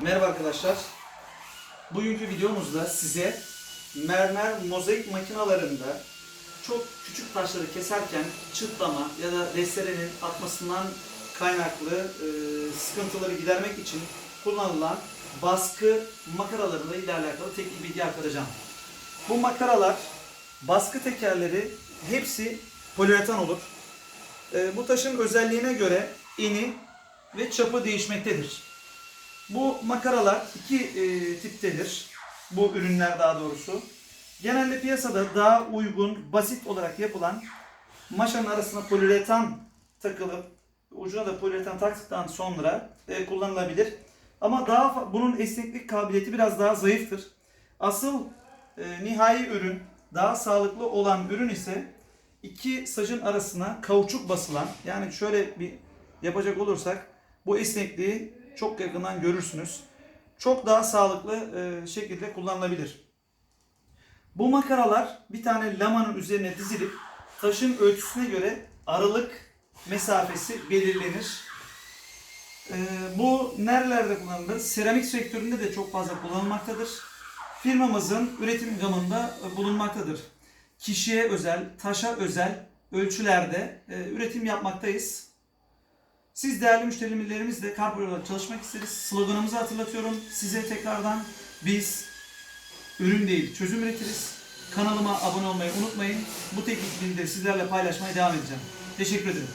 Merhaba arkadaşlar. Bugünkü videomuzda size mermer mozaik makinalarında çok küçük taşları keserken çıtlama ya da desterenin atmasından kaynaklı e, sıkıntıları gidermek için kullanılan baskı makaralarında ile alakalı teknik bilgi aktaracağım. Bu makaralar baskı tekerleri hepsi poliüretan olur. E, bu taşın özelliğine göre eni ve çapı değişmektedir. Bu makaralar iki e, tiptedir. Bu ürünler daha doğrusu. Genelde piyasada daha uygun, basit olarak yapılan maşanın arasına poliüretan takılıp ucuna da poliüretan taktıktan sonra e, kullanılabilir. Ama daha bunun esneklik kabiliyeti biraz daha zayıftır. Asıl e, nihai ürün, daha sağlıklı olan ürün ise iki sacın arasına kauçuk basılan yani şöyle bir yapacak olursak bu esnekliği çok yakından görürsünüz. Çok daha sağlıklı e, şekilde kullanılabilir. Bu makaralar bir tane lamanın üzerine dizilip taşın ölçüsüne göre aralık mesafesi belirlenir. E, bu nerelerde kullanılır? Seramik sektöründe de çok fazla kullanılmaktadır. Firmamızın üretim gamında e, bulunmaktadır. Kişiye özel, taşa özel ölçülerde e, üretim yapmaktayız. Siz değerli müşterilerimizle Carpro olarak çalışmak isteriz. Sloganımızı hatırlatıyorum. Size tekrardan biz ürün değil çözüm üretiriz. Kanalıma abone olmayı unutmayın. Bu teknik bilgileri sizlerle paylaşmaya devam edeceğim. Teşekkür ederim.